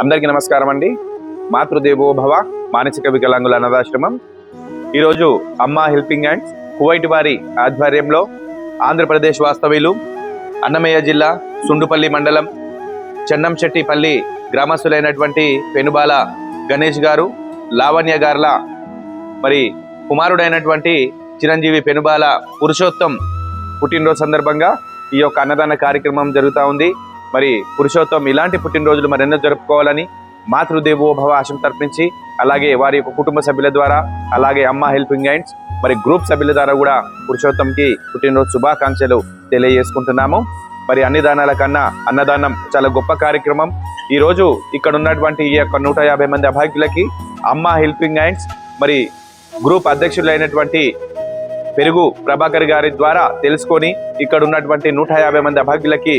అందరికీ నమస్కారం అండి. మాతృదేవో భవ మానసిక వికలాంగుల అనాథాశ్రమం. ఈరోజు అమ్మ హెల్పింగ్ హ్యాండ్స్ కువైట్ వారి ఆధ్వర్యంలో ఆంధ్రప్రదేశ్ వాస్తవ్యులు అన్నమయ్య జిల్లా సుండుపల్లి మండలం చెన్నంశెట్టిపల్లి గ్రామస్తులైనటువంటి పెనుబాల గణేష్ గారు లావణ్య గార్ల మరి కుమారుడైనటువంటి చిరంజీవి పెనుబాల పురుషోత్తం పుట్టినరోజు సందర్భంగా ఈ యొక్క అన్నదాన కార్యక్రమం జరుగుతూ ఉంది. మరి పురుషోత్తం ఇలాంటి పుట్టినరోజులు మరెన్నో జరుపుకోవాలని మాతృదేవోభవ ఆశం తర్పించి అలాగే వారి యొక్క కుటుంబ సభ్యుల ద్వారా అలాగే అమ్మ హెల్పింగ్ హ్యాండ్స్ మరి గ్రూప్ సభ్యుల ద్వారా కూడా పురుషోత్తంకి పుట్టినరోజు శుభాకాంక్షలు తెలియజేసుకుంటున్నాము. మరి అన్ని దానాల కన్నా అన్నదానం చాలా గొప్ప కార్యక్రమం. ఈరోజు ఇక్కడ ఉన్నటువంటి ఈ యొక్క నూట యాభై మంది అభాగ్యులకి అమ్మ హెల్పింగ్ హ్యాండ్స్ మరి గ్రూప్ అధ్యక్షులైనటువంటి పెరుగు ప్రభాకర్ గారి ద్వారా తెలుసుకొని ఇక్కడ ఉన్నటువంటి నూట యాభై మంది అభాగ్యులకి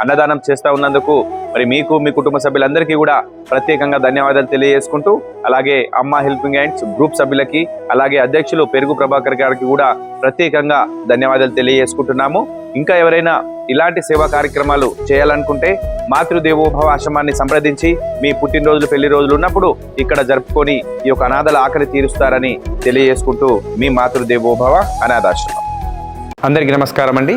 అన్నదానం చేస్తూ ఉన్నందుకు మరి మీకు మీ కుటుంబ సభ్యులందరికీ కూడా ప్రత్యేకంగా ధన్యవాదాలు తెలియజేసుకుంటూ అలాగే అమ్మ హెల్పింగ్ హ్యాండ్స్ గ్రూప్ సభ్యులకి అలాగే అధ్యక్షులు పెరుగు ప్రభాకర్ గారికి కూడా ప్రత్యేకంగా ధన్యవాదాలు తెలియజేసుకుంటున్నాము. ఇంకా ఎవరైనా ఇలాంటి సేవా కార్యక్రమాలు చేయాలనుకుంటే మాతృదేవోభవ ఆశ్రమాన్ని సంప్రదించి మీ పుట్టినరోజులు పెళ్ళి రోజులు ఉన్నప్పుడు ఇక్కడ జరుపుకొని ఈ యొక్క అనాథల ఆకలి తీరుస్తారని తెలియజేసుకుంటూ మీ మాతృదేవోభవ అనాథాశ్రమం. అందరికీ నమస్కారం అండి